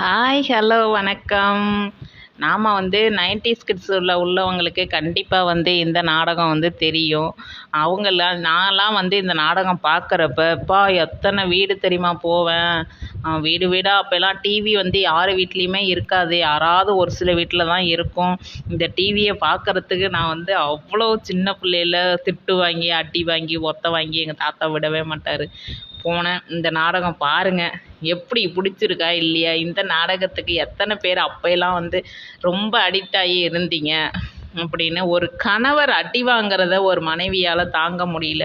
Hi hello வணக்கம். நாம் வந்து நைன்டிஸ் கிட்ஸில் உள்ளவங்களுக்கு கண்டிப்பாக வந்து இந்த நாடகம் வந்து தெரியும். அவங்களாம் நான்லாம் வந்து இந்த நாடகம் பார்க்குறப்ப அப்பா எத்தனை வீடு தெரியுமா போவேன்? வீடு வீடாக அப்போல்லாம் டிவி வந்து யார் வீட்லேயுமே இருக்காது. யாராவது ஒரு சில வீட்டில் தான் இருக்கும். இந்த டிவியை பார்க்கறதுக்கு நான் வந்து அவ்வளோ சின்ன பிள்ளையில திட்டு வாங்கி அடி வாங்கி ஒத்த வாங்கி எங்கள் தாத்தா விடவே மாட்டார். போனேன். இந்த நாடகம் பாருங்கள் எப்படி பிடிச்சிருக்கா இல்லையா? இந்த நாடகத்துக்கு எத்தனை பேர் அப்போயெல்லாம் வந்து ரொம்ப அடிக்ட் ஆகி இருந்தீங்க? அப்படின்னு ஒரு கணவர் அடி வாங்கிறத ஒரு மனைவியால் தாங்க முடியல.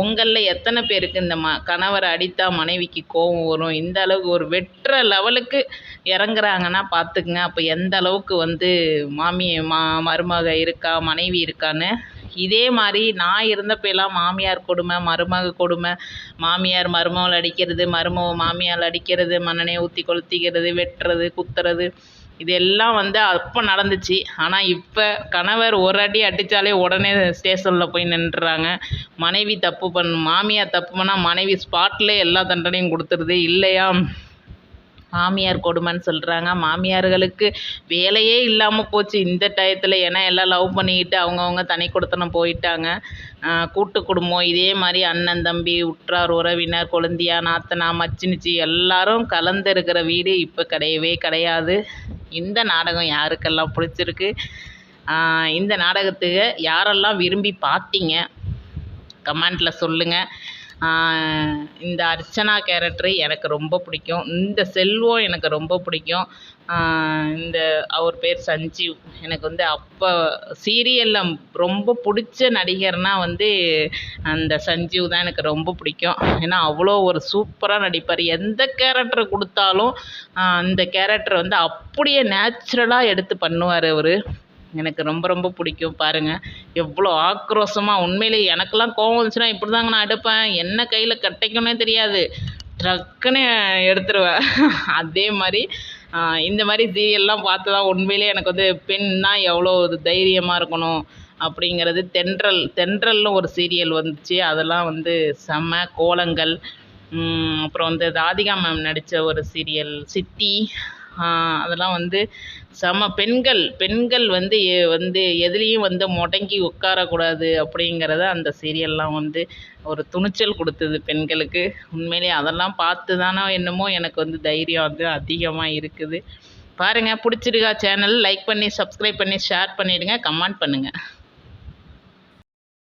உங்களில் எத்தனை பேருக்கு இந்த ம கணவர் அடித்தா மனைவிக்கு கோபம் வரும்? இந்த அளவுக்கு ஒரு வெட்டுற லெவலுக்கு இறங்குறாங்கன்னா பார்த்துக்குங்க அப்போ எந்த அளவுக்கு வந்து மாமி மா மருமக இருக்கா மனைவி இருக்கான்னு இதே மாதிரி நான் இருந்தப்பெல்லாம் மாமியார் கொடுமை மருமக கொடுமை. மாமியார் மருமகள் அடிக்கிறது மருமக மாமியார் அடிக்கிறது மண்ணெண்ணெய் ஊற்றி கொளுத்திக்கிறது வெட்டுறது குத்துறது. இதெல்லாம் வந்து அப்போ நடந்துச்சு. ஆனால் இப்போ கணவர் ஒரு அடி அடித்தாலே உடனே ஸ்டேஷனில் போய் நின்றுறாங்க. மனைவி தப்பு பண்ண மாமியார் தப்பு பண்ணால் மனைவி ஸ்பாட்லேயே எல்லா தண்டனையும் கொடுத்துருது. இல்லையா? மாமியார் கொடுமைன்னு சொல்கிறாங்க மாமியார்களுக்கு வேலையே இல்லாமல் போச்சு. இந்த டயத்தில் ஏன்னா எல்லாம் லவ் பண்ணிக்கிட்டு அவங்கவுங்க தனி கொடுத்தனம் போயிட்டாங்க. கூட்டு குடும்பம். இதே மாதிரி அண்ணன் தம்பி உற்றார் உறவினர் கொழுந்தியா நாத்தனா மச்சினிச்சி எல்லாரும் கலந்து இருக்கிற வீடு இப்போ கிடையவே கிடையாது. இந்த நாடகம் யாருக்கெல்லாம் பிடிச்சிருக்கு? இந்த நாடகத்துக்கு யாரெல்லாம் விரும்பி பார்த்தீங்க கமெண்டில் சொல்லுங்கள் இந்த அர்ச்சனா கேரக்டரு எனக்கு ரொம்ப பிடிக்கும். இந்த செல்வம் எனக்கு ரொம்ப பிடிக்கும். இந்த அவர் பேர் சஞ்சீவ். எனக்கு வந்து அப்போ சீரியலில் ரொம்ப பிடிச்ச நடிகர்னால் வந்து அந்த சஞ்சீவ் தான் எனக்கு ரொம்ப பிடிக்கும். ஏன்னா அவ்வளோ ஒரு சூப்பராக நடிப்பார். எந்த கேரக்டர் கொடுத்தாலும் அந்த கேரக்டர் வந்து அப்படியே நேச்சுரலாக எடுத்து பண்ணுவார் அவர். எனக்கு ரொம்ப ரொம்ப பிடிக்கும். பாருங்கள் எவ்வளோ ஆக்ரோஷமாக உண்மையிலே எனக்கெல்லாம் கோவம் வந்துச்சுன்னா இப்படி தாங்க நான் எடுப்பேன். என்ன கையில் கட்டைக்குன்னே தெரியாது. டக்குன்னு எடுத்துருவேன் அதே மாதிரி இந்த மாதிரி சீரியல்லாம் பார்த்து தான் உண்மையிலே எனக்கு வந்து பெண்ணா எவ்வளோ ஒரு தைரியமாக இருக்கணும் அப்படிங்கிறது தென்றல் தென்றல்னு ஒரு சீரியல் வந்துச்சு. அதெல்லாம் வந்து செம கோலங்கள். அப்புறம் வந்து ராதிகா மேம் நடித்த ஒரு சீரியல் சித்தி. அதெல்லாம் வந்து செம பெண்கள் பெண்கள் வந்து எ- வந்து எதுலேயும் வந்து முடங்கி உட்காரக்கூடாது அப்படிங்கிறத அந்த சீரியல்லாம் வந்து ஒரு துணிச்சல் கொடுத்தது பெண்களுக்கு. உண்மையிலேயே அதெல்லாம் பார்த்து தானோ என்னமோ எனக்கு வந்து தைரியம் வந்து அதிகமாக இருக்குது. பாருங்கள் பிடிச்சிருக்கா சேனல் லைக் பண்ணி சப்ஸ்கிரைப் பண்ணி ஷேர் பண்ணிவிடுங்க கமெண்ட் பண்ணுங்கள்